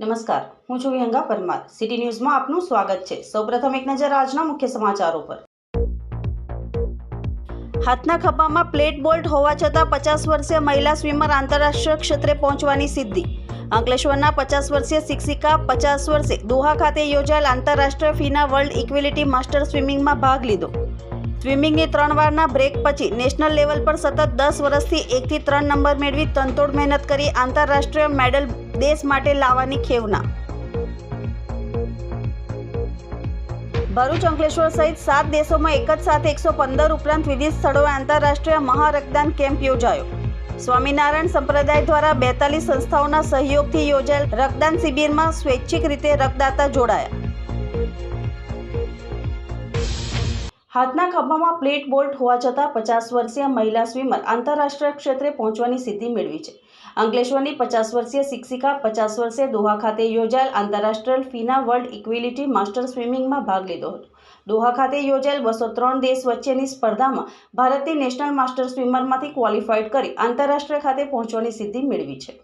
નમસ્કાર. હું છું વિહંગા પરમાર. સિટી ન્યૂઝમાં આપનું સ્વાગત છે. સૌપ્રથમ એક નજર આજના મુખ્ય સમાચારો પર. હાથના ખભામાં પ્લેટ બોલ્ટ હોવા છતાં પચાસ વર્ષીય મહિલા સ્વિમર આંતરરાષ્ટ્રીય ક્ષેત્રે પહોંચવાની સિદ્ધિ. અંકલેશ્વરના પચાસ વર્ષીય શિક્ષિકા, પચાસ વર્ષે દોહા ખાતે યોજાયેલ આંતરરાષ્ટ્રીય ફીના વર્લ્ડ ઇક્વિલિટી માસ્ટર સ્વિમિંગમાં ભાગ લીધો. સ્વિમિંગની ત્રણ વારના બ્રેક પછી નેશનલ લેવલ પર સતત દસ વર્ષથી એકથી ત્રણ નંબર મેળવી તનતોડ મહેનત કરી આંતરરાષ્ટ્રીય મેડલ દેશ માટે લાવવાની ખેવના. ભરૂચ અંકલેશ્વર સહિત સાત દેશોમાં એક જ સાથે એકસો પંદર ઉપરાંત વિવિધ સ્થળોએ આંતરરાષ્ટ્રીય મહારક્તદાન કેમ્પ યોજાયો. સ્વામિનારાયણ સંપ્રદાય દ્વારા બેતાલીસ સંસ્થાઓના સહયોગથી યોજાયેલ રક્તદાન શિબિરમાં સ્વૈચ્છિક રીતે રક્તદાતા જોડાયા. હાથના ખભામાં પ્લેટ બોલ્ટ હોવા છતાં પચાસ વર્ષીય મહિલા સ્વિમર આંતરરાષ્ટ્રીય ક્ષેત્રે પહોંચવાની સિદ્ધિ મેળવી છે. અંકલેશ્વરની પચાસ વર્ષીય શિક્ષિકા, પચાસ વર્ષે દોહા ખાતે યોજાયેલ આંતરરાષ્ટ્રીય ફીના વર્લ્ડ ઇક્વિલિટી માસ્ટર સ્વિમિંગમાં ભાગ લીધો હતો. દોહા ખાતે યોજાયેલ બસો ત્રણ દેશ વચ્ચેની સ્પર્ધામાં ભારતની નેશનલ માસ્ટર સ્વિમરમાંથી ક્વોલિફાઈડ કરી આંતરરાષ્ટ્રીય ખાતે પહોંચવાની સિદ્ધિ મેળવી છે.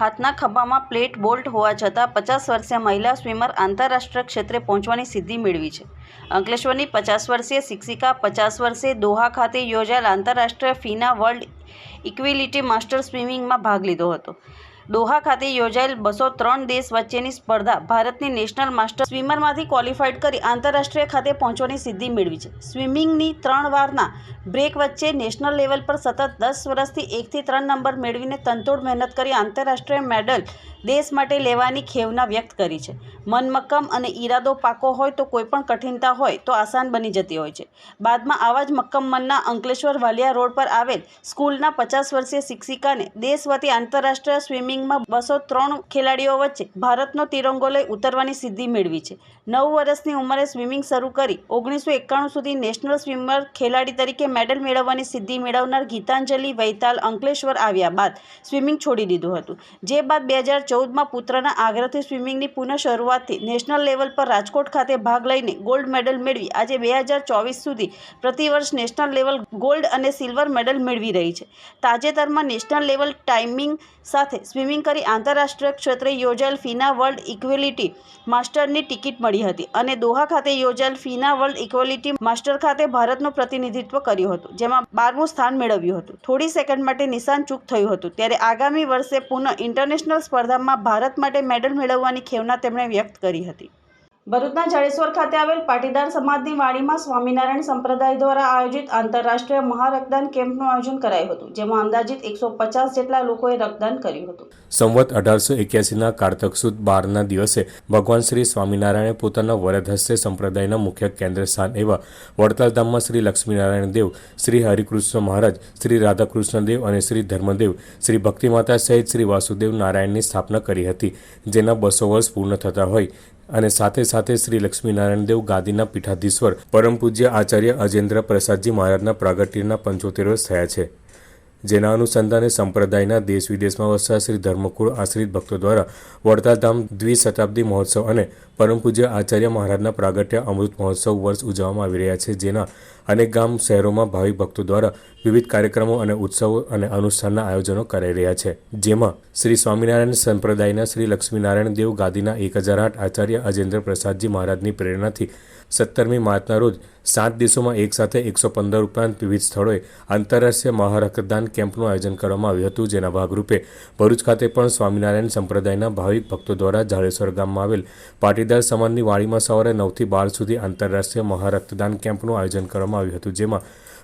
હાથના ખભામાં પ્લેટ બોલ્ટ હોવા છતાં પચાસ વર્ષીય મહિલા સ્વિમર આંતરરાષ્ટ્રીય ક્ષેત્રે પહોંચવાની સિદ્ધિ મેળવી છે. અંકલેશ્વરની પચાસ વર્ષીય શિક્ષિકા, પચાસ વર્ષે દોહા ખાતે યોજાયેલ આંતરરાષ્ટ્રીય ફીના વર્લ્ડ ઇક્વિલિટી માસ્ટર સ્વિમિંગમાં ભાગ લીધો હતો. દોહા ખાતે યોજાયેલ બસો ત્રણ દેશ વચ્ચેની સ્પર્ધા ભારતની નેશનલ માસ્ટર સ્વિમરમાંથી ક્વોલિફાઈડ કરી આંતરરાષ્ટ્રીય ખાતે પહોંચવાની સિદ્ધિ મેળવી છે. સ્વિમિંગની ત્રણ વારના બ્રેક વચ્ચે નેશનલ લેવલ પર સતત દસ વર્ષથી એકથી ત્રણ નંબર મેળવીને તંતોડ મહેનત કરી આંતરરાષ્ટ્રીય મેડલ દેશ માટે લેવાની ખેવના વ્યક્ત કરી છે. મનમક્કમ અને ઈરાદો પાકો હોય તો કોઈ પણ કઠિનતા હોય તો આસાન બની જતી હોય છે. બાદમાં આવા જ મક્કમ મનના અંકલેશ્વર વાલિયા રોડ પર આવેલ સ્કૂલના પચાસ વર્ષીય શિક્ષિકાને દેશ વતી આંતરરાષ્ટ્રીય સ્વિમિંગમાં બસો ત્રણ ખેલાડીઓ વચ્ચે ભારતનો તિરંગો લઈ ઉતરવાની સિદ્ધિ મેળવી છે. નવ વર્ષની ઉંમરે સ્વિમિંગ શરૂ કરી ઓગણીસો એકાણું સુધી નેશનલ સ્વિમર ખેલાડી તરીકે મેડલ મેળવવાની સિદ્ધિ મેળવનાર ગીતાંજલિ વૈતાલ અંકલેશ્વર આવ્યા બાદ સ્વિમિંગ છોડી દીધું હતું. જે બાદ બે હજાર ચૌદમાં પુત્રના આગ્રહથી સ્વિમિંગની પુનઃ શરૂઆતથી નેશનલ લેવલ પર રાજકોટ ખાતે ભાગ લઈને ગોલ્ડ મેડલ મેળવી આજે બે હજાર ચોવીસ સુધી પ્રતિવર્ષ નેશનલ લેવલ ગોલ્ડ અને સિલ્વર મેડલ મેળવી રહી છે. તાજેતરમાં નેશનલ લેવલ ટાઈમિંગ સાથે સ્વિમિંગ કરી આંતરરાષ્ટ્રીય ક્ષેત્રે યોજાયેલ ફીના વર્લ્ડ ઇક્વેલિટી માસ્ટરની ટિકિટ મળી હતી અને દોહા ખાતે યોજાયેલ ફીના વર્લ્ડ ઇક્વલિટી માસ્ટર ખાતે ભારતનું પ્રતિનિધિત્વ કર્યું હતું, જેમાં બારમું સ્થાન મેળવ્યું હતું. થોડી સેકન્ડ માટે નિશાન ચૂક થયું હતું, ત્યારે આગામી વર્ષે પુનઃ ઇન્ટરનેશનલ સ્પર્ધામાં ભારત માટે મેડલ મેળવવાની ખેવના તેમણે વ્યક્ત કરી હતી. ભરૂચના જાડેશ્વર ખાતે આવેલ પાટીદાર સમાજની વાડીમાં સ્વામિનારાયણ સંપ્રદાય દ્વારા આયોજિત આંતરરાષ્ટ્રીય મહારક્તદાન કેમ્પનું આયોજન કરાયું હતું, જેમાં અંદાજિત એકસો પચાસ જેટલા લોકોએ રક્તદાન કર્યું હતું. સંવત અઢારસો એક્યાસીના કારતક સુદ બારના દિવસે ભગવાન શ્રી સ્વામિનારાયણે પોતાના વરદ સંપ્રદાયના મુખ્ય કેન્દ્ર સ્થાન એવા વડતાલધામમાં શ્રી લક્ષ્મીનારાયણ દેવ, શ્રી હરિકૃષ્ણ મહારાજ, શ્રી રાધાકૃષ્ણ દેવ અને શ્રી ધર્મદેવ, શ્રી ભક્તિમાતા સહિત શ્રી વાસુદેવ નારાયણની સ્થાપના કરી હતી, જેના બસો વર્ષ પૂર્ણ થતા હોય અને સાથે સાથે શ્રી લક્ષ્મીનારાયણ દેવ ગાદીના પીઠાધીશ્વર પરમ પૂજ્ય આચાર્ય અજેન્દ્ર પ્રસાદજી મહારાજના પ્રાગટ્યના પંચોતેર વર્ષ થયા છે. જેના અનુસંધાને સંપ્રદાયના દેશ વિદેશમાં વસતા શ્રી ધર્મકુળ આશ્રિત ભક્તો દ્વારા વડતાધામ દ્વિશતાબ્દી મહોત્સવ અને પરમ પૂજ્ય આચાર્ય મહારાજના પ્રાગટ્ય અમૃત મહોત્સવ વર્ષ ઉજવવામાં આવી રહ્યા છે, જેના અનેક ગામ, શહેરોમાં ભાવિક ભક્તો દ્વારા વિવિધ કાર્યક્રમો અને ઉત્સવો અને અનુષ્ઠાનના આયોજનો કરાઈ રહ્યા છે. જેમાં શ્રી સ્વામિનારાયણ સંપ્રદાયના શ્રી લક્ષ્મીનારાયણ દેવ ગાદીના એક હજાર આઠ આચાર્ય અજેન્દ્ર પ્રસાદજી મહારાજની પ્રેરણાથી સત્તરમી માર્ચના રોજ સાત દિવસોમાં એક સાથે એકસો પંદર ઉપરાંત વિવિધ સ્થળોએ આંતરરાષ્ટ્રીય મહારક્તદાન કેમ્પનું આયોજન કરવામાં આવ્યું હતું. જેના ભાગરૂપે ભરૂચ ખાતે પણ સ્વામિનારાયણ સંપ્રદાયના ભાવિક ભક્તો દ્વારા જાડેશ્વર ગામમાં આવેલ પાટીદાર સમાજની વાડીમાં સવારે નવથી બાર સુધી આંતરરાષ્ટ્રીય મહારક્તદાન કેમ્પનું આયોજન કરવામાં આવ્યું હતું, જેમાં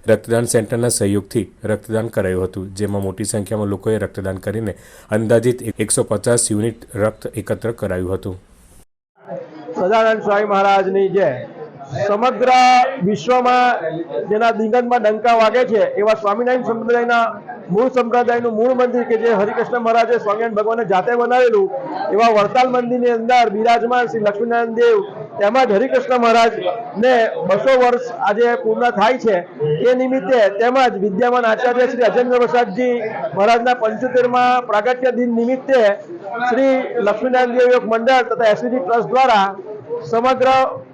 રક્તદાન સેન્ટરના સહયોગથી રક્તદાન કરાયું હતું, જેમાં મોટી સંખ્યામાં લોકોએ રક્તદાન કરીને અંદાજિત એકસો પચાસ યુનિટ રક્ત એકત્ર કરાયું હતું. સદાનંદ સ્વામી મહારાજની જય સમગ્ર વિશ્વમાં જેના દિગંતમાં ડંકા વાગે છે, એવા સ્વામિનારાયણ સંપ્રદાયના મૂળ સંપ્રદાયનું મૂળ મંદિર કે જે હરિકૃષ્ણ મહારાજે સ્વામિનારાયણ ભગવાને જાતે બનાવેલું, એવા વડતાલ મંદિરની અંદર બિરાજમાન શ્રી લક્ષ્મીનારાયણ દેવ તેમજ હરિકૃષ્ણ મહારાજને બસો વર્ષ આજે પૂર્ણ થાય છે. એ નિમિત્તે તેમજ વિદ્યામાન આચાર્ય શ્રી અજેન્દ્ર પ્રસાદજી મહારાજના પંચોતેરમાં પ્રાગટ્ય દિન નિમિત્તે શ્રી લક્ષ્મીનારાયણ દેવ યોગ મંડળ તથા એસવીજી ટ્રસ્ટ દ્વારા સમગ્ર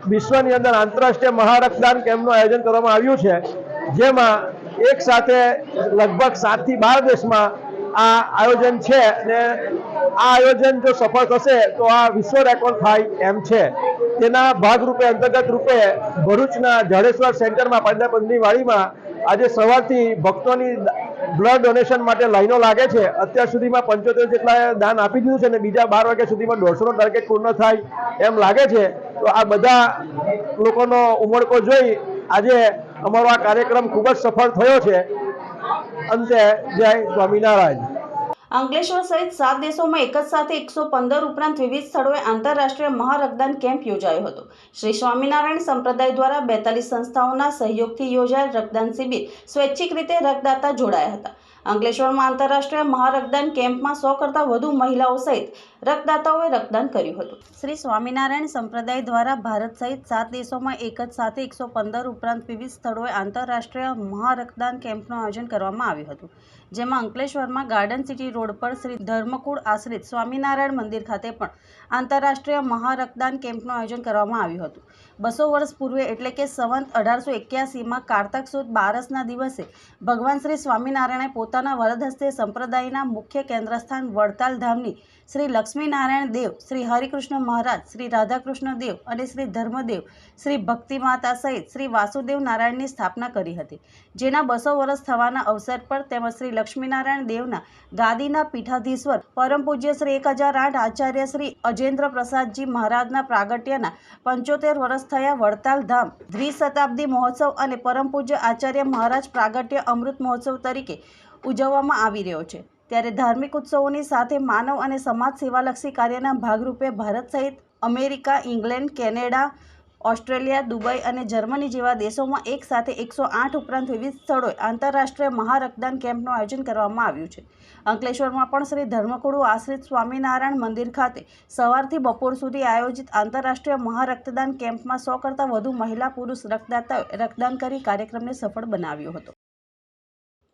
વિશ્વની અંદર આંતરરાષ્ટ્રીય મહારક્તદાન કેમ્પનું આયોજન કરવામાં આવ્યું છે. જેમાં એક સાથે લગભગ સાતથી બાર દેશમાં આ આયોજન છે અને આ આયોજન જો સફળ થશે તો આ વિશ્વ રેકોર્ડ થાય એમ છે. તેના ભાગરૂપે, અંતર્ગત રૂપે ભરૂચના જાડેશ્વર સેન્ટરમાં પાંજરાપંજની વાડીમાં આજે સવારથી ભક્તોની બ્લડ ડોનેશન માટે લાઈનો લાગે છે. અત્યાર સુધીમાં પંચોતેર જેટલા દાન આપી દીધું છે અને બીજા બાર વાગ્યા સુધીમાં દોઢસોનો ટાર્ગેટ પૂર્ણ થાય એમ લાગે છે. તો આ બધા લોકોનો ઉમળકો જોઈ આજે અમારો આ કાર્યક્રમ ખૂબ જ સફળ થયો છે. અંતે જય સ્વામિનારાયણ. અંકલેશ્વર સહિત સાત દેશોમાં એક જ સાથે એકસો પંદર ઉપરાંત વિવિધ સ્થળોએ આંતરરાષ્ટ્રીય મહારક્તદાન કેમ્પ યોજાયો હતો. શ્રી સ્વામિનારાયણ સંપ્રદાય દ્વારા બેતાલીસ સંસ્થાઓના સહયોગથી યોજાયેલ રક્તદાન શિબિર સ્વૈચ્છિક રીતે રક્તદાતા જોડાયા હતા. અંકલેશ્વરમાં આંતરરાષ્ટ્રીય મહારક્તદાન કેમ્પમાં સો કરતાં વધુ મહિલાઓ સહિત રક્તદાતાઓએ રક્તદાન કર્યું હતું. શ્રી સ્વામિનારાયણ સંપ્રદાય દ્વારા ભારત સહિત સાત દેશોમાં એક જ સાથે એકસો પંદર ઉપરાંત વિવિધ સ્થળોએ આંતરરાષ્ટ્રીય મહારક્તદાન કેમ્પનું આયોજન કરવામાં આવ્યું હતું. જેમાં અંકલેશ્વરમાં ગાર્ડન સિટી રોડ પર શ્રી ધર્મકુળ આશ્રિત સ્વામિનારાયણ મંદિર ખાતે પણ આંતરરાષ્ટ્રીય મહારક્તદાન કેમ્પનું આયોજન કરવામાં આવ્યું હતું. બસો વર્ષ પૂર્વે એટલે કે સંવંત અઢારસો એક્યાસીમાં કારતક સુદ બારસના દિવસે ભગવાન શ્રી સ્વામિનારાયણે પોતાના વરદ હસ્તે સંપ્રદાયના મુખ્ય કેન્દ્રસ્થાન વડતાલ ધામની શ્રી લક્ષ્મીનારાયણ દેવ, શ્રી હરિકૃષ્ણ મહારાજ, શ્રી રાધાકૃષ્ણ દેવ અને શ્રી ધર્મદેવ, શ્રી ભક્તિ માતા સહિત શ્રી વાસુદેવ નારાયણની સ્થાપના કરી હતી. જેના બસો વર્ષ થવાના અવસર પર તેમજ શ્રી લક્ષ્મીનારાયણ દેવના ગાદીના પીઠાધીશ્વર પરમ પૂજ્ય શ્રી એક હજાર આઠ આચાર્ય શ્રી અજેન્દ્ર પ્રસાદજી મહારાજના પ્રાગટ્યના પંચોતેર વર્ષ થયા વડતાલ ધામ દ્વિશતાબ્દી મહોત્સવ અને પરમ પૂજ્ય આચાર્ય મહારાજ પ્રાગટ્ય અમૃત મહોત્સવ તરીકે ઉજવવામાં આવી રહ્યો છે. ત્યારે ધાર્મિક ઉત્સવોની સાથે માનવ અને સમાજ સેવાલક્ષી કાર્યના ભાગરૂપે ભારત સહિત America, England, Canada, Australia, Dubai અને જર્મની જેવા દેશોમાં એક સાથે એકસો આઠ ઉપરાંત વિવિધ સ્થળોએ આંતરરાષ્ટ્રીય મહારક્તદાન કેમ્પનું આયોજન કરવામાં આવ્યું છે. અંકલેશ્વરમાં પણ શ્રી ધર્મકુળુ આશ્રિત સ્વામિનારાયણ મંદિર ખાતે સવારથી બપોર સુધી આયોજિત આંતરરાષ્ટ્રીય મહારક્તદાન કેમ્પમાં સો કરતાં વધુ મહિલા પુરુષ રક્તદાતાઓએ રક્તદાન કરી કાર્યક્રમને સફળ બનાવ્યો હતો.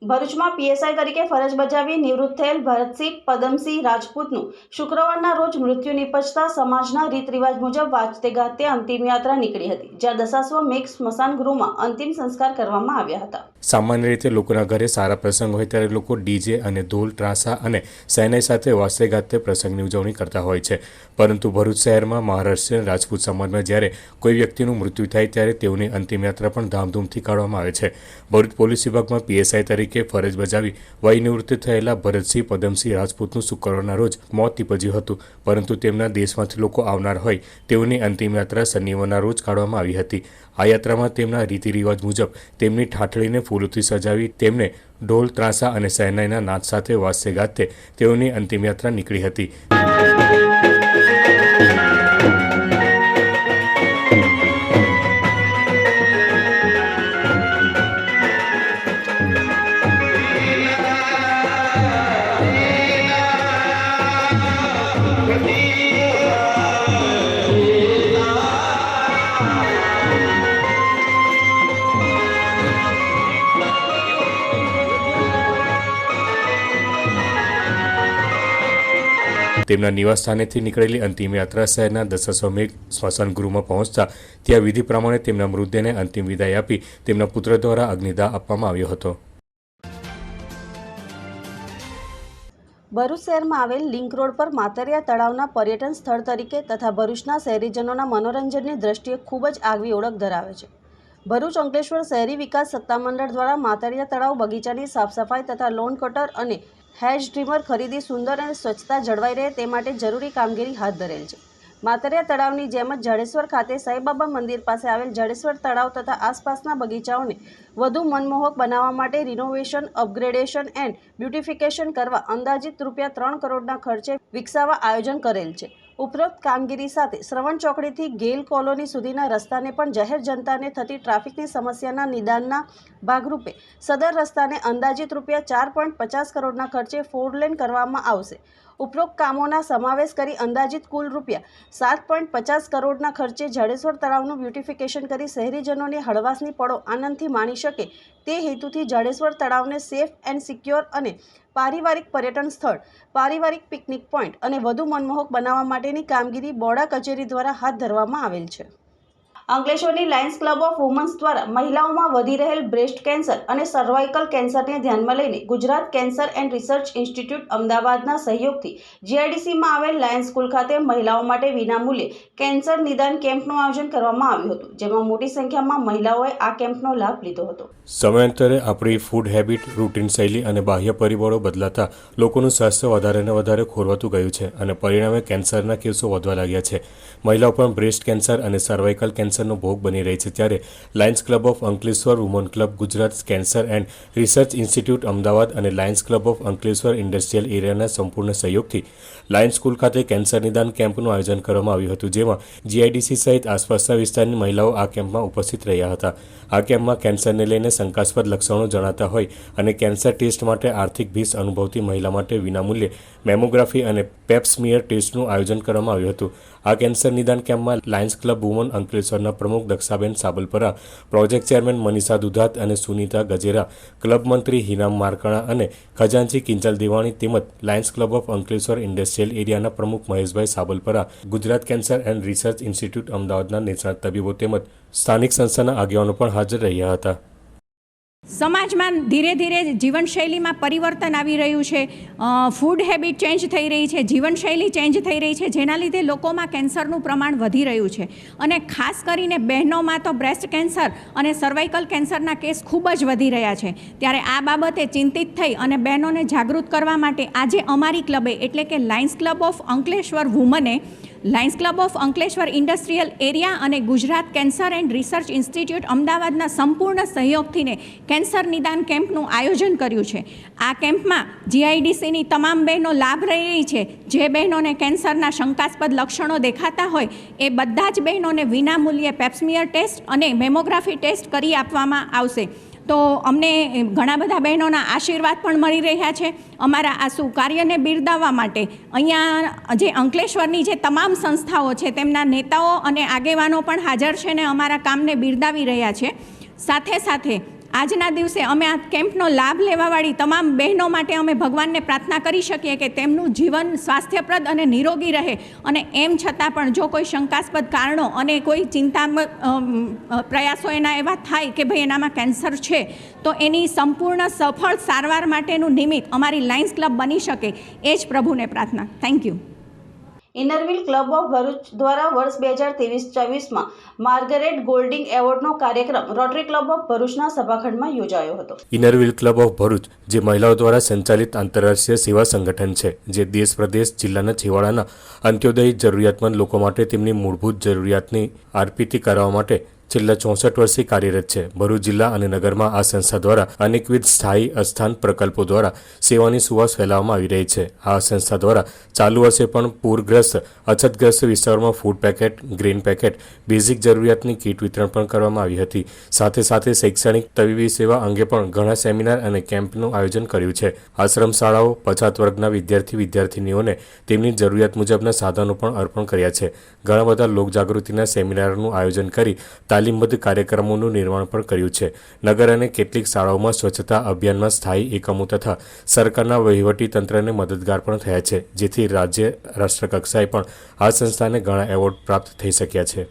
ભરૂચમાં પીએસઆઈ તરીકે ફરજ બજાવી નિવૃત્ત થયેલ ભરતસિંહ પદમસિંહ રાજપૂતનું શુક્રવારના રોજ મૃત્યુ નિપજતા સમાજના રીત રિવાજ મુજબ વાજતે ગાતે અંતિમ યાત્રા નીકળી હતી, જ્યાં દશાશ્વ મેઘ સ્મશાન ગૃહમાં અંતિમ સંસ્કાર કરવામાં આવ્યા હતા. સામાન્ય રીતે લોકોના ઘરે સારા પ્રસંગ હોય ત્યારે લોકો ડીજે અને ઢોલ, ત્રાસા અને સૈનાઈ સાથે વાસે ગાતે પ્રસંગની ઉજવણી કરતા હોય છે. પરંતુ ભરૂચ શહેરમાં મહારાષ્ટ્રીયન રાજપૂત સમાજમાં જ્યારે કોઈ વ્યક્તિનું મૃત્યુ થાય ત્યારે તેઓની અંતિમ યાત્રા પણ ધામધૂમથી કાઢવામાં આવે છે. ભરૂચ પોલીસ વિભાગમાં પીએસઆઈ તરીકે ફરજ બજાવી વયનિવૃત્ત થયેલા ભરતસિંહ પદમસિંહ રાજપૂતનું શુક્રવારના રોજ મોત નીપજ્યું હતું. પરંતુ તેમના દેશમાંથી લોકો આવનાર હોય તેઓની અંતિમ યાત્રા શનિવારના રોજ કાઢવામાં આવી હતી. આ યાત્રામાં તેમના રીતિ રિવાજ મુજબ તેમની ઠાઠળીને ફૂલોથી સજાવી તેમને ઢોલ, ત્રાસા અને સહેનાઈના નાદ સાથે વાસ્ય ગાતે તેઓની અંતિમ યાત્રા નીકળી હતી. તેમના નિવાસસ્થાનેથી નીકળેલી અંતિમ યાત્રા શહેરના દશાશ્વમેઘ સ્મશાનગૃહમાં પહોંચતા ત્યાં વિધિ પ્રમાણે તેમના મૃતદેહને અંતિમ વિદાય આપી તેમના પુત્ર દ્વારા અગ્નિદાહ આપવામાં આવ્યો હતો. ભરૂચ શહેરમાં આવેલ લિંક રોડ પર માતરિયા તળાવના પર્યટન સ્થળ તરીકે તથા ભરૂચના શહેરીજનોના મનોરંજનની દ્રષ્ટિએ ખૂબ જ આગવી ઓળખ ધરાવે છે. ભરૂચ અંકલેશ્વર શહેરી વિકાસ સત્તામંડળ દ્વારા માતરિયા તળાવ બગીચાની સાફ સફાઈ તથા લોન કટર અને હેજ ડ્રીમર ખરીદી સુંદર અને સ્વચ્છતા જળવાઈ રહે તે માટે જરૂરી કામગીરી હાથ ધરેલ છે. માતરિયા તળાવની જેમ જ જાડેશ્વર ખાતે સાંઈબાબા મંદિર પાસે આવેલ જાડેશ્વર તળાવ તથા આસપાસના બગીચાઓને વધુ મનમોહક બનાવવા માટે રિનોવેશન અપગ્રેડેશન એન્ડ બ્યુટિફિકેશન કરવા અંદાજિત રૂપિયા ત્રણ કરોડના ખર્ચે વિકસાવવા આયોજન કરેલ છે. ઉપરોક્ત કામગીરી સાથે શ્રવણ ચોકડીથી ગેલ કોલોની સુધીના રસ્તાને પણ જાહેર જનતાને થતી ટ્રાફિકની સમસ્યાના નિદાનના ભાગરૂપે સદર રસ્તાને અંદાજિત રૂપિયા ચાર પોઈન્ટ પચાસ કરોડના ખર્ચે ફોર લેન કરવામાં આવશે. ઉપરોક્ત કામોના સમાવેશ કરી અંદાજિત કુલ રૂપિયા સાત પોઈન્ટ પચાસ કરોડના ખર્ચે જાડેશ્વર તળાવનું બ્યુટિફિકેશન કરી શહેરીજનોને હળવાશની પળો આનંદથી માણી શકે તે હેતુથી જાડેશ્વર તળાવને સેફ એન્ડ સિક્યોર અને પારિવારિક પર્યટન સ્થળ, પારિવારિક પિકનિક પોઈન્ટ અને વધુ મનમોહક બનાવવા માટેની કામગીરી બોડા કચેરી દ્વારા હાથ ધરવામાં આવેલ છે. અંકલેશ્વરની લાયન્સ ક્લબ ઓફ વુમન્સ દ્વારા મહિલાઓમાં વધી રહેલ બ્રેસ્ટ કેન્સર અને સર્વાઇકલ કેન્સરને ધ્યાનમાં લઈને Gujarat cancer and research institute અમદાવાદના સહયોગથી જીઆઈડીસીમાં આવેલ લાયન્સ સ્કૂલ ખાતે મહિલાઓ માટે વિનામૂલ્યે કેન્સર નિદાન કેમ્પનું આયોજન કરવામાં આવ્યું હતું, જેમાં મોટી સંખ્યામાં મહિલાઓએ આ કેમ્પનો લાભ લીધો હતો. સમયાંતરે આપણી ફૂડ હેબિટ, રૂટીન શૈલી અને બાહ્ય પરિબળો બદલાતા લોકોનું સ્વાસ્થ્ય વધારે ને વધારે ખોરવાતું ગયું છે અને પરિણામે કેન્સરના કેસો વધવા લાગ્યા છે. મહિલાઓ પણ બ્રેસ્ટ કેન્સર અને સર્વાઇકલ કેન્સરનો ભોગ બની રહી છે. ત્યારે lions club of Ankleshwar, woman club, Gujarat cancer and research institute, Ahmedabad અને lions club of Ankleshwar industrial એરિયાના સંપૂર્ણ સહયોગથી લાયન્સ સ્કૂલ ખાતે કેન્સર નિદાન કેમ્પનું આયોજન કરવામાં આવ્યું હતું, જેમાં જીઆઈડીસી સહિત આસપાસના વિસ્તારની મહિલાઓ આ કેમ્પમાં ઉપસ્થિત રહ્યા હતા. આ કેમ્પમાં કેન્સરને લઈને શંકાસ્પદ લક્ષણો જણાતા હોય અને કેન્સર ટેસ્ટ માટે આર્થિક ભીસ અનુભવતી મહિલા માટે વિનામૂલ્યે મેમોગ્રાફી અને પેપ્સમિયર ટેસ્ટનું આયોજન કરવામાં આવ્યું હતું. આ કેન્સર નિદાન કેમ્પમાં લાયન્સ ક્લબ વુમન અંકલેશ્વરના પ્રમુખ દક્ષાબેન સાબલપરા, પ્રોજેક્ટ ચેરમેન મનીષા દુધાત અને સુનીતા ગજેરા, ક્લબ મંત્રી હિનામ મારકણા અને ખજાનચી કિંચલ દેવાણી તેમજ lions club of Ankleshwar industrial એરિયાના પ્રમુખ Maheshbhai Sabalpara, Gujarat cancer and research institute અમદાવાદના નિષ્ણાત તબીબો તેમજ સ્થાનિક સંસ્થાના આગેવાનો પણ હાજર રહ્યા હતા. સમાજમાં ધીરે ધીરે જીવનશૈલીમાં પરિવર્તન આવી રહ્યું છે. ફૂડ હેબિટ ચેન્જ થઈ રહી છે, જીવનશૈલી ચેન્જ થઈ રહી છે, જેના લીધે લોકોમાં કેન્સરનું પ્રમાણ વધી રહ્યું છે. અને ખાસ કરીને બહેનોમાં તો બ્રેસ્ટ કેન્સર અને સર્વાઇકલ કેન્સરના કેસ ખૂબ જ વધી રહ્યા છે. ત્યારે આ બાબતે ચિંતિત થઈ અને બહેનોને જાગૃત કરવા માટે આજે અમારી ક્લબે, એટલે કે Lions club of Ankleshwar વુમને lions club of Ankleshwar industrial area અને Gujarat cancer and research institute અમદાવાદના સંપૂર્ણ સહયોગથીને કેન્સર નિદાન કેમ્પનું આયોજન કર્યું છે. આ કેમ્પમાં જીઆઈડીસીની તમામ બહેનો લાભ રહી રહી છે. જે બહેનોને કેન્સરના શંકાસ્પદ લક્ષણો દેખાતા હોય એ બધા જ બહેનોને વિનામૂલ્યે પેપ્સમિયર ટેસ્ટ અને મેમોગ્રાફી ટેસ્ટ કરી આપવામાં આવશે. તો અમને ઘણા બધા બહેનોના આશીર્વાદ પણ મળી રહ્યા છે. અમારા આ સુકાર્યને બિરદાવવા માટે અહીંયા જે અંકલેશ્વરની જે તમામ સંસ્થાઓ છે, તેમના નેતાઓ અને આગેવાનો પણ હાજર છે ને અમારા કામને બિરદાવી રહ્યા છે. સાથે સાથે આજના દિવસે અમે આ કેમ્પનો લાભ લેવાવાળી તમામ બહેનો માટે અમે ભગવાનને પ્રાર્થના કરી શકીએ કે તેમનું જીવન સ્વાસ્થ્યપ્રદ અને નિરોગી રહે. અને એમ છતાં પણ જો કોઈ શંકાસ્પદ કારણો અને કોઈ ચિંતાત્મક પ્રયાસો એના એવા થાય કે ભાઈ એનામાં કેન્સર છે, તો એની સંપૂર્ણ સફળ સારવાર માટેનું નિમિત્ત અમારી લાયન્સ ક્લબ બની શકે. એ જ પ્રભુને પ્રાર્થના. Thank you. Inner wheel club of Bharuch દ્વારા વર્ષ બે હજાર ત્રેવીસ ચોવીસમાં માર્ગરેટ ગોલ્ડિંગ એવોર્ડનો કાર્યક્રમ રોટરી ક્લબ ઓફ ભરૂચના સભાખંડમાં યોજાયો હતો. ઇનરવિલ ક્લબ ઓફ ભરૂચ, જે મહિલાઓ દ્વારા સંચાલિત આંતરરાષ્ટ્રીય સેવા સંગઠન છે, જે દેશ પ્રદેશ જિલ્લાના છેવાડાના અંત્યોદય જરૂરિયાતમંદ લોકો માટે તેમની મૂળભૂત જરૂરિયાતની આરપીતી કરવા માટે છેલ્લા ચોસઠ વર્ષથી કાર્યરત છે. ભરૂચ જિલ્લા અને નગરમાં આ સંસ્થા દ્વારા અનેકવિધ સ્થાયી અસ્થાન પ્રકલ્પો દ્વારા સેવાની સુવાસ ફેલાવવામાં આવી રહી છે. આ સંસ્થા દ્વારા ચાલુ વર્ષે પણ પૂરગ્રસ્ત, અછતગ્રસ્ત વિસ્તારોમાં food packet green packet basic જરૂરિયાતની કીટ વિતરણ પણ કરવામાં આવી હતી. સાથે સાથે શૈક્ષણિક તબીબી સેવા અંગે પણ ઘણા સેમિનાર અને કેમ્પનું આયોજન કર્યું છે. આશ્રમ શાળાઓ પછાત વર્ગના વિદ્યાર્થી વિદ્યાર્થીનીઓને તેમની જરૂરિયાત મુજબના સાધનો પણ અર્પણ કર્યા છે. ઘણા બધા લોકજાગૃતિના સેમિનારનું આયોજન કરી તાલીમબદ્ધ કાર્યક્રમોનું નિર્માણ પણ કર્યું છે. નગર અને કેટલીક શાળાઓમાં સ્વચ્છતા અભિયાનમાં સ્થાયી એકમો તથા સરકારના વહીવટી તંત્રને મદદગાર પણ થયા છે, જેથી રાજ્ય રાષ્ટ્રકક્ષાએ પણ આ સંસ્થાને ઘણા એવોર્ડ પ્રાપ્ત થઈ શક્યા છે.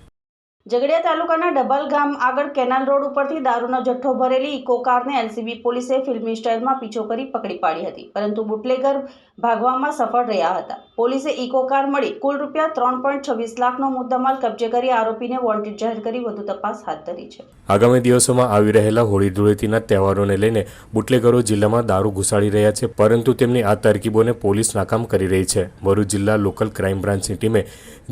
ઝઘડિયા તાલુકાના ડબલ ગામ આગળ કેનાલ રોડ ઉપરથી દારૂનો જથ્થો ભરેલી ઇકો કારને એલસીબી પોલીસે ફિલ્મી સ્ટાઇલમાં પીછો કરી પકડી પાડી હતી, પરંતુ બુટલેગર ભાગવામાં સફળ રહ્યા હતા. પોલીસે ઇકો કાર મળી કુલ રૂપિયા ત્રણ પોઈન્ટ છવ્વીસ લાખનો મુદ્દામાલ કબજે કરી આરોપીને વોન્ટેડ જાહેર કરી, વધુ તપાસ હાથ ધરી છે. આગામી દિવસોમાં આવી રહેલા હોળી ધૂળેટીના તહેવારોને લઈને બુટલેગરો જિલ્લામાં દારૂ ઘુસાડી રહ્યા છે, પરંતુ તેમની આ તરકીબોને પોલીસ નાકામ કરી રહી છે. ભરૂચ જિલ્લા લોકલ ક્રાઇમ બ્રાન્ચની ટીમે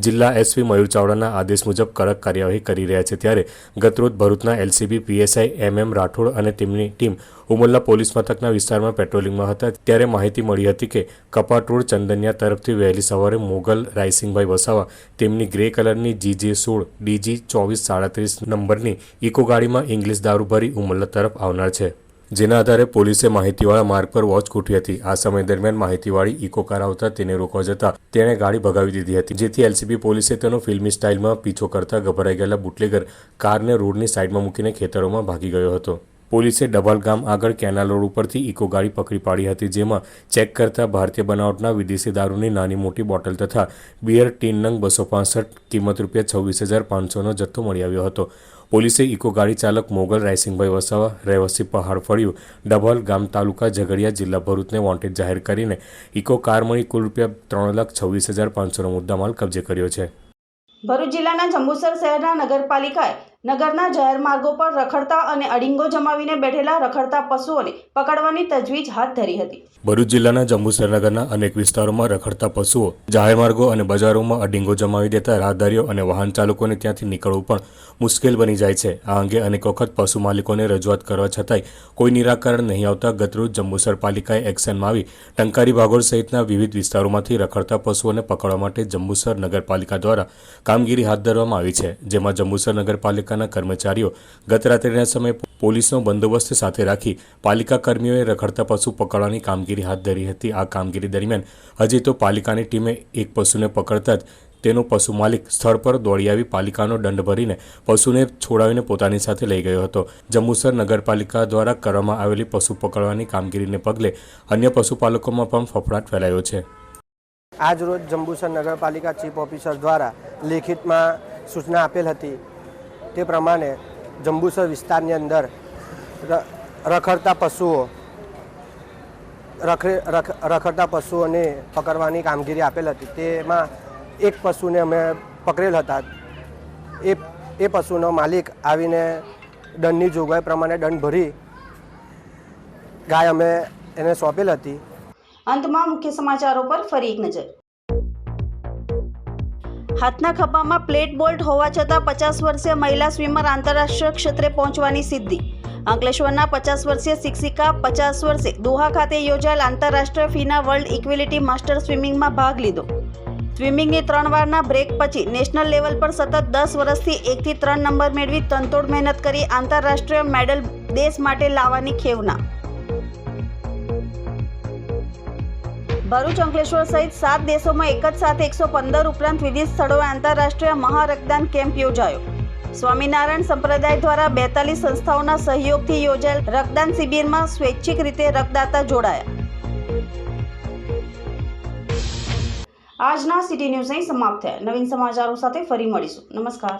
જિલ્લા એસપી મયુર ચાવડાના આદેશ મુજબ કડક કાર્યવાહી કરી રહ્યા છે. ત્યારે ગતરોજ ભરૂચના LCB, PSI M M Rathod અને તેમની ટીમ ઉમરલા પોલીસ મથકના વિસ્તારમાં પેટ્રોલિંગમાં હતા. ત્યારે માહિતી મળી હતી કે કપાટ ચંદનિયા તરફથી વહેલી સવારે મોગલ રાયસિંગભાઈ વસાવા તેમની ગ્રે કલરની જીજે સોળ, ડીજી ચોવીસ સાડત્રીસ નંબરની ઇકો ગાડીમાં ઇંગ્લિશ દારૂ ભરી ઉમરલા તરફ આવનાર છે. જેના આધારે પોલીસે માહિતીવાળા માર્ગ પર વોચ ગોઠવી હતી. આ સમય દરમિયાન માહિતીવાળી ઇકો કાર આવતા તેને રોકવા જતા તેણે ગાડી ભગાવી દીધી હતી, જેથી એલસીબી પોલીસે તેનો ફિલ્મી સ્ટાઇલમાં પીછો કરતા ગભરાઈ ગયેલા બુટલેગર કારને રોડની સાઈડમાં મૂકીને ખેતરોમાં ભાગી ગયો હતો. પોલીસે ડબાલ ગામ આગળ કેનાલ રોડ ઉપરથી ઇકો ગાડી પકડી પાડી હતી, જેમાં ચેક કરતા ભારતીય બનાવટના વિદેશી દારૂની નાની મોટી બોટલ તથા બિયર ટીન નંગ બસો પાસઠ કિંમત રૂપિયા છવ્વીસ હજાર પાંચસોનો જથ્થો મળી આવ્યો હતો. પોલીસે ઇકો ગાડી ચાલક મોગલ રાયસિંગભાઈ વસાવા, રહેવાસી પહાડ ફળિયું, ડભોલ ગામ તાલુકા ઝઘડિયા જિલ્લા ભરૂચને વોન્ટેડ જાહેર કરીને ઇકો કાર મળી કુલ રૂપિયા ત્રણ લાખ છવ્વીસ હજાર પાંચસોનો મુદ્દામાલ કબજે કર્યો છે. ભરૂચ જિલ્લાના જંબુસર શહેરના નગરપાલિકાએ નગરના જાહેર માર્ગો પર રખડતા અને અડીંગો જમાવીને બેઠેલા રખડતા પશુઓને પકડવાની તજવીજ હાથ ધરી હતી. ભરૂચ જિલ્લાના જંબુસર નગરના અનેક વિસ્તારોમાં રખડતા પશુઓ જાહેર માર્ગો અને બજારોમાં અડીંગો જમાવી દેતા રાહદારીઓ અને વાહન ચાલકોને ત્યાંથી નીકળવું પણ મુશ્કેલ બની જાય છે. આ અંગે અનેક વખત પશુ માલિકોને રજૂઆત કરવા છતાંય કોઈ નિરાકરણ નહીં આવતા ગતરોજ જંબુસર પાલિકાએ એક્શનમાં આવી ટંકારી ભાગોળ સહિતના વિવિધ વિસ્તારોમાંથી રખડતા પશુઓને પકડવા માટે જંબુસર નગરપાલિકા દ્વારા કામગીરી હાથ ધરવામાં આવી છે, જેમાં જંબુસર નગરપાલિકાના કર્મચારીઓ ગત રાત્રિના સમયે પોલીસનો બંદોબસ્ત સાથે રાખી પાલિકા કર્મીઓએ રખડતા પશુ પકડવાની કામગીરી હાથ ધરી હતી. આ કામગીરી દરમિયાન હજી તો પાલિકાની ટીમે એક પશુને પકડતા જ તેનો પશુ માલિક સ્થળ પર દોડી આવી પાલિકાનો દંડ ભરીને પશુને છોડાવીને પોતાની સાથે લઈ ગયો હતો. જંબુસર નગરપાલિકા દ્વારા કરવામાં આવેલી પશુ પકડવાની કામગીરીને પગલે અન્ય પશુપાલકોમાં પણ ફફડાટ ફેલાયો છે. આજ રોજ જંબુસર નગરપાલિકા ચીફ ઓફિસર દ્વારા લેખિતમાં સૂચના આપેલ હતી તે પ્રમાણે જંબુસર વિસ્તારની અંદર રખડતા પશુઓ, રખડે રખડતા પશુઓને પકડવાની કામગીરી આપેલ હતી. તેમાં એક પશુને અમે પકડેલ હતા. એ એ પશુનો માલિક આવીને દંડની જોગવાઈ પ્રમાણે દંડ ભરી ગાય અમે એને સોંપેલ હતી. અંતમાં મુખ્ય સમાચારો પર ફરી એક નજર. હાથના ખભામાં પ્લેટ બોલ્ટ હોવા છતાં પચાસ વર્ષીય મહિલા સ્વિમર આંતરરાષ્ટ્રીય ક્ષેત્રે પહોંચવાની સિદ્ધિ. અંકલેશ્વરના પચાસ વર્ષીય શિક્ષિકા, પચાસ વર્ષે દોહા ખાતે યોજાયેલ આંતરરાષ્ટ્રીય ફીના વર્લ્ડ ઇક્વિલિટી માસ્ટર સ્વિમિંગમાં ભાગ લીધો. સ્વિમિંગની ત્રણ વારના બ્રેક પછી નેશનલ લેવલ પર સતત દસ વર્ષથી એકથી ત્રણ નંબર મેળવી તનતોડ મહેનત કરી આંતરરાષ્ટ્રીય મેડલ દેશ માટે લાવવાની ખેવના ભરૂચ અંકલેશ્વર સહિત સાત દેશોમાં એક જ સાથે એકસો પંદર ઉપરાંત વિવિધ સ્થળોએ આંતરરાષ્ટ્રીય મહારક્તદાન કેમ્પ યોજાયો. સ્વામિનારાયણ સંપ્રદાય દ્વારા બેતાલીસ સંસ્થાઓના સહયોગથી યોજાયેલ રક્તદાન શિબિરમાં સ્વૈચ્છિક રીતે રક્તદાતા જોડાયા. આજના સિટી ન્યૂઝ અહીં સમાપ્ત થયા. નવીન સમાચારો સાથે ફરી મળીશું. નમસ્કાર.